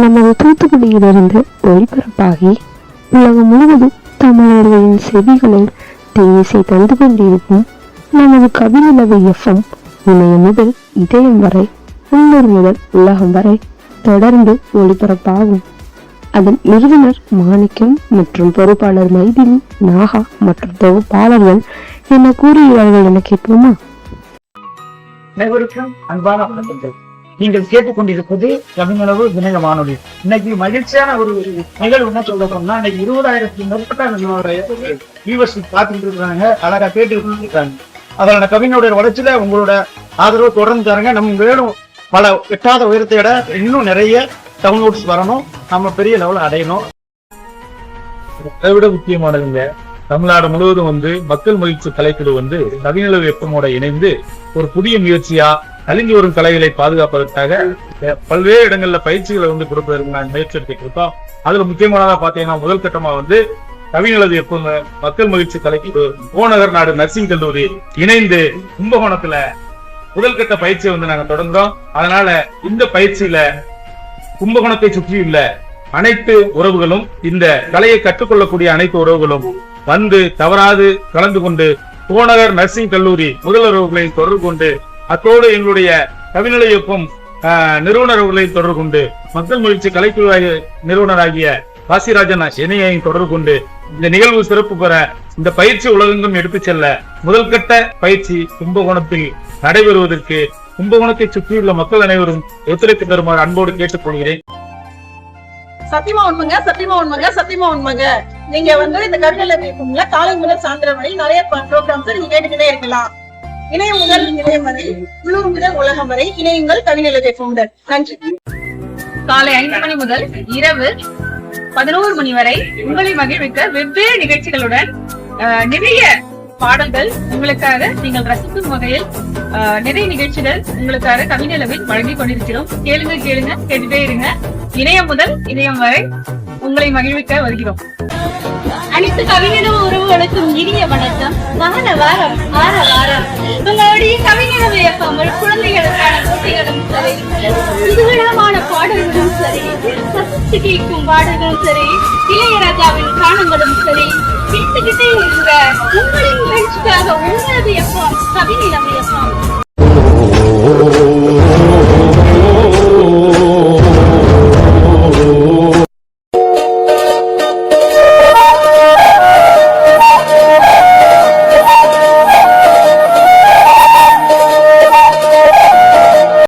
நமது தூத்துக்குடியிலிருந்து ஒளிபரப்பாகி உலகம் முழுவதும் தமிழர்களின் செவிகளில் தேசை தந்து கொண்டிருக்கும் நமது கவிநிலவு எஃப்எம் இணையம் முதல் இதயம் வரை உள்ளூர் முதல் உலகம் வரை தொடர்ந்து ஒளிபரப்பாகும். அதன் நிறுவனர் மாணிக்கம் மற்றும் பொறுப்பாளர் மைதிலி நாகா மற்றும் தொகுப்பாளர்கள் என்ன கூறுகிறார்கள் என கேட்போமா? அனைவருக்கும் அன்பான வணக்கங்கள். நீங்கள் கேட்டுக்கொண்டிருப்பது தமிழளவு வினய வானொலி. இன்னைக்கு மகிழ்ச்சியான ஒரு நிகழ்வு என்ன சொல்ல போனோம்னா இன்னைக்கு இருபதாயிரத்துக்கு மேற்பட்ட நம்மளுடைய வியூவர்ஸ் பார்த்துட்டு இருக்காங்க அழகா கேட்டு இருக்காங்க அதோட கவிஞருடைய வளர்ச்சியில உங்களோட ஆதரவு தொடர்ந்து தரங்க. நம்ம மேலும் பல எட்டாத உயரத்தை விட இன்னும் நிறைய டவுன்லோட்ஸ் வரணும். நம்ம பெரிய லெவல அடையணும். அதை விட முக்கியமானதுங்க தமிழ்நாடு முழுவதும் வந்து மக்கள் மகிழ்ச்சி கலைக்குழு வந்து நவீன வெப்பமோட இணைந்து ஒரு புதிய முயற்சியா அழிஞ்சு வரும் கலைகளை பாதுகாப்பதற்காக பல்வேறு இடங்கள்ல பயிற்சிகளை வந்து கொடுப்பதற்கு நான் முயற்சி எடுத்துட்டு இருக்கோம். அதுல முக்கியமானதா பாத்தீங்கன்னா முதல் கட்டமா வந்து கவிஞரது எப்ப மக்கள் மகிழ்ச்சி கலைக்கு கோநகர் நாடு நர்சிங் கல்லூரி இணைந்து கும்பகோணத்துல முதல் கட்ட பயிற்சியை வந்து நாங்க தொடர்ந்தோம். அதனால இந்த பயிற்சியில கும்பகோணத்தை சுற்றியுள்ள அனைத்து உறவுகளும் இந்த கலையை கற்றுக்கொள்ளக்கூடிய அனைத்து உறவுகளும் வந்து தவறாது கலந்து கொண்டு கோநகர் நர்சிங் கல்லூரி முதல்வர்களை தொடர்பு கொண்டு அத்தோடு எங்களுடைய கவிநிலை இயக்கம் ஆஹ், நிறுவனர் அவர்களை தொடர்பு கொண்டு மக்கள் முயற்சி கலைக்குழு நிறுவனராகிய காசிராஜன் இணையையும் தொடர்பு கொண்டு இந்த நிகழ்வு சிறப்பு பெற இந்த பயிற்சி உலகெங்கும் எடுத்துச் செல்ல முதல் கட்ட பயிற்சி கும்பகோணத்தில் நடைபெறுவதற்கு கும்பகோணத்தை சுற்றியுள்ள மக்கள் அனைவரும் ஒத்துழைப்பு தருமாறு அன்போடு கேட்டுக்கொள்கிறேன். சத்தியமா உண்மைங்க சத்தியமா உண்மைங்க சத்தியமா உண்மைங்க. நீங்க வந்து இந்த கவிதை இயக்கம்ல காலை முதல் சாயந்தரம் வரை நிறைய ப்ரோக்ராம்ஸ் நீங்க கேட்டுக்கிட்டே இருக்கலாம். இணையம் முதல் இணையம் வரை உள்ளூர் முதல் உலகம் வரை இணையுங்கள் கவிநிலை இயக்கமுடன் நன்றி. காலை ஐந்து மணி முதல் இரவு பதினோரு மணி வரை உங்களை மகிழ்விக்க வெவ்வேறு நிகழ்ச்சிகளுடன் நிறைய பாடல்கள் உங்களுக்காக நீங்கள் ரசிக்கும் வகையில் நிறைய நிகழ்ச்சிகள் உங்களுக்காக கவிநிலவில் வழங்கிக் கொண்டிருக்கிறோம். கேளுங்க கேளுங்க கேட்டுட்டே இருங்க. இணையம் முதல் இதயம் வரை உங்களை மகிழ்விக்க வருகிறோம். அனைத்து கவிஞர் உறவுகளுக்கும் இனிய வணக்கம். வார வாரம் வார வாரம். கவிஞர் குழந்தைகளுக்கான போட்டிகளும் சரி. குதூகலமான பாடல்களும் சரி. சசித்து கேட்கும் பாடல்களும் சரி. இளையராஜாவின் காணங்களும் சரி. கேட்டுக்கிட்டே இருக்கிற உங்களின் நிகழ்ச்சிக்காக உங்களது இயக்கம் கவிநிலம் இயக்கம்